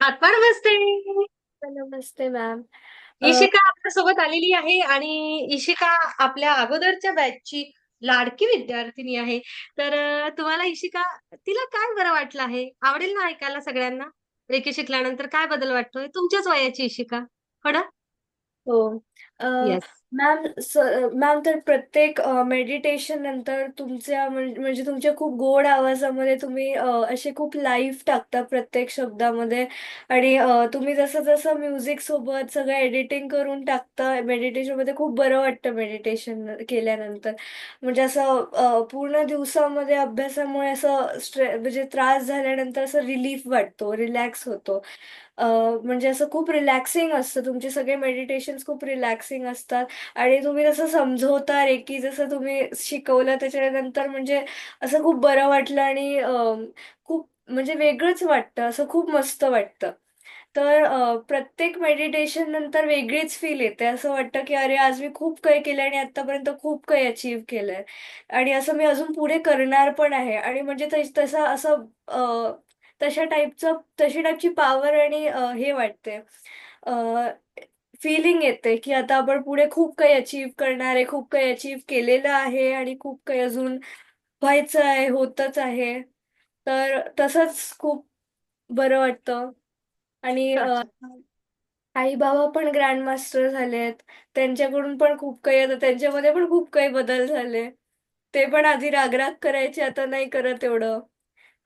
आत्मा नमस्ते. नमस्ते मॅम इशिका आपल्यासोबत आलेली आहे आणि इशिका आपल्या अगोदरच्या बॅचची लाडकी विद्यार्थिनी आहे. तर अं, तुम्हाला इशिका तिला काय बरं वाटलं आहे? आवडेल ना ऐकायला सगळ्यांना? रेकी शिकल्यानंतर काय बदल वाटतोय? तुमच्याच वयाची इशिका हो ना? हो. मॅम मॅम तर प्रत्येक मेडिटेशन नंतर तुमच्या म्हण- म्हणजे तुमच्या खूप गोड आवाजामध्ये तुम्ही असे खूप लाईफ टाकता प्रत्येक शब्दामध्ये. आणि तुम्ही जसं जसं म्युझिक सोबत सगळं एडिटिंग करून टाकता मेडिटेशनमध्ये खूप बरं वाटतं मेडिटेशन केल्यानंतर. म्हणजे असं पूर्ण दिवसामध्ये अभ्यासामुळे असं स्ट्रे म्हणजे त्रास झाल्यानंतर असं रिलीफ वाटतो रिलॅक्स होतो. म्हणजे असं खूप रिलॅक्सिंग असतं. तुमचे सगळे मेडिटेशन्स खूप रिलॅक्सिंग असतात आणि तुम्ही जसं समजवता रेकी जसं तुम्ही शिकवलं त्याच्यानंतर म्हणजे असं खूप बरं वाटलं आणि खूप म्हणजे वेगळंच वाटतं. असं खूप मस्त वाटतं. तर प्रत्येक मेडिटेशन नंतर वेगळीच फील येते. असं वाटतं, की अरे आज मी खूप काही केलंय आणि आतापर्यंत खूप काही अचीव्ह केलंय आणि असं मी अजून पुढे करणार पण आहे आणि म्हणजे तसं असं तशा टाईपचं तशी टाईपची पॉवर आणि हे वाटते फीलिंग येते, की आता आपण पुढे खूप काही अचीव्ह करणार आहे, खूप काही अचीव्ह केलेलं आहे आणि खूप काही अजून व्हायचं आहे, होतच आहे. तर तसंच खूप बरं वाटतं आणि अ, अच्छा आई-बाबा पण ग्रँड मास्टर झालेत. त्यांच्याकडून पण खूप काही आता त्यांच्यामध्ये पण खूप काही बदल झाले. ते पण आधी राग-राग करायचे, आता नाही करत एवढं.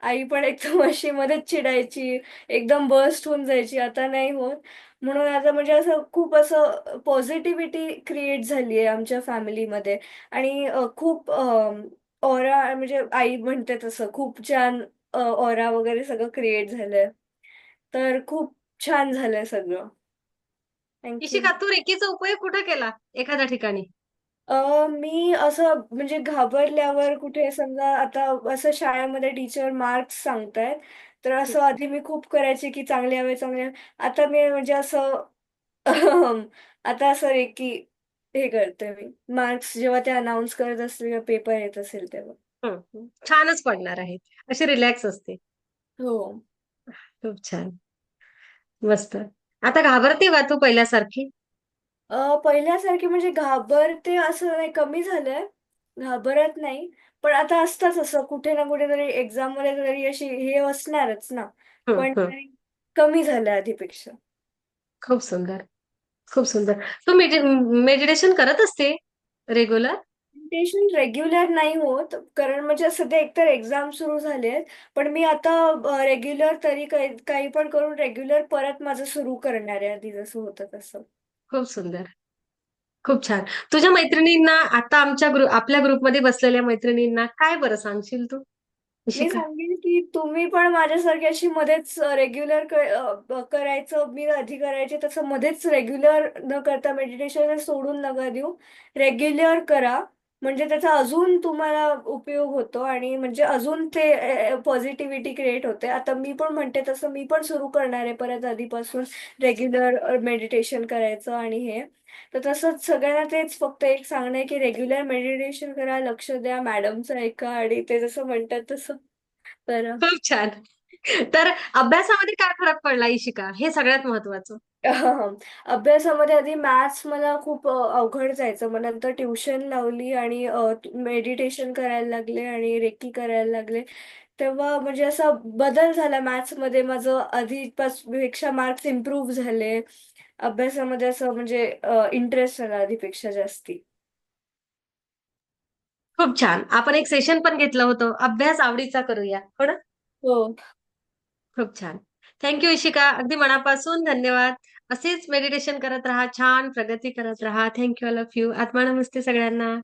आई पण एकदम अशी मध्येच चिडायची, एकदम बर्स्ट होऊन जायची, आता नाही होत. म्हणून आता म्हणजे असं खूप असं पॉझिटिव्हिटी क्रिएट झाली आहे आमच्या फॅमिलीमध्ये आणि अ, खूप ऑरा म्हणजे आई म्हणते तसं खूप छान ऑरा वगैरे सगळं क्रिएट झालंय. तर खूप छान झालंय सगळं. Thank you. इशिका तू रेकीचा उपयोग कुठे केला एखाद्या ठिकाणी अ, मी असं म्हणजे घाबरल्यावर कुठे समजा आता असं शाळेमध्ये टीचर मार्क्स सांगतायत, तर हं. असं आधी मी खूप करायचे की चांगले यावे, चांगले यावे. आता मी म्हणजे असं आता असं आहे की हे करते मी. मार्क्स जेव्हा ते अनाउन्स करत असतील किंवा पेपर येत असेल तेव्हा. हं, हं. छानच पडणार आहे अशी रिलॅक्स असते हो. खूप छान मस्त आता घाबरते का तू पहिल्यासारखी अ, पहिल्यासारखी म्हणजे घाबरते असं नाही, कमी झालंय. घाबरत नाही. पण आता असतंच असं कुठे ना कुठेतरी एक्झाममध्ये तरी अशी हे असणारच ना. हं, पण हं. तरी कमी झालं आधीपेक्षा. खूप सुंदर खूप सुंदर. तू मेडिटेशन करत असते रेग्युलर? मेडिटेशन रेग्युलर नाही होत, कारण म्हणजे सध्या एकतर एक्झाम सुरू झाले आहेत. पण मी आता रेग्युलर तरी काही काही पण करून रेग्युलर परत माझं सुरू करणार आहे, आधी जसं होतं तसं. खूप सुंदर. खूप छान. तुझ्या मैत्रिणींना आता आमच्या ग्रुप आपल्या ग्रुपमध्ये बसलेल्या मैत्रिणींना काय बरं सांगशील तू? मी. सांगेन की तुम्ही पण माझ्यासारखी अशी मध्येच रेग्युलर करायचं, मी आधी करायचे तसं मध्येच रेग्युलर न करता मेडिटेशन सोडून नका देऊ. रेग्युलर करा. म्हणजे त्याचा अजून तुम्हाला उपयोग होतो आणि म्हणजे अजून ते पॉझिटिव्हिटी क्रिएट होते. आता मी पण म्हणते तसं मी पण सुरू करणार आहे परत आधीपासून रेग्युलर मेडिटेशन करायचं आणि हे. तर तसंच सगळ्यांना तेच फक्त एक सांगणं आहे, की रेग्युलर मेडिटेशन करा, लक्ष द्या, मॅडमचं ऐका आणि ते जसं म्हणतात तसं तर खूप छान. तर अभ्यासामध्ये काय फरक पडला इशिका? हे सगळ्यात महत्वाचं. अभ्यासामध्ये आधी मॅथ्स मला खूप अवघड जायचं. मग नंतर ट्युशन लावली आणि मेडिटेशन करायला लागले आणि रेकी करायला लागले. तेव्हा म्हणजे असा बदल झाला मॅथ्समध्ये माझं आधीपेक्षा मार्क्स इम्प्रूव्ह झाले. अभ्यासामध्ये असं म्हणजे इंटरेस्ट आला आधीपेक्षा जास्ती. खूप छान. आपण एक सेशन पण घेतलं होतं. अभ्यास आवडीचा करूया. हो ना? हो. खूप छान. Thank you Ishika. अगदी मनापासून धन्यवाद. असेच मेडिटेशन करत राहा. छान प्रगती करत राहा. Thank you all of you. आत्मा नमस्ते सगळ्यांना.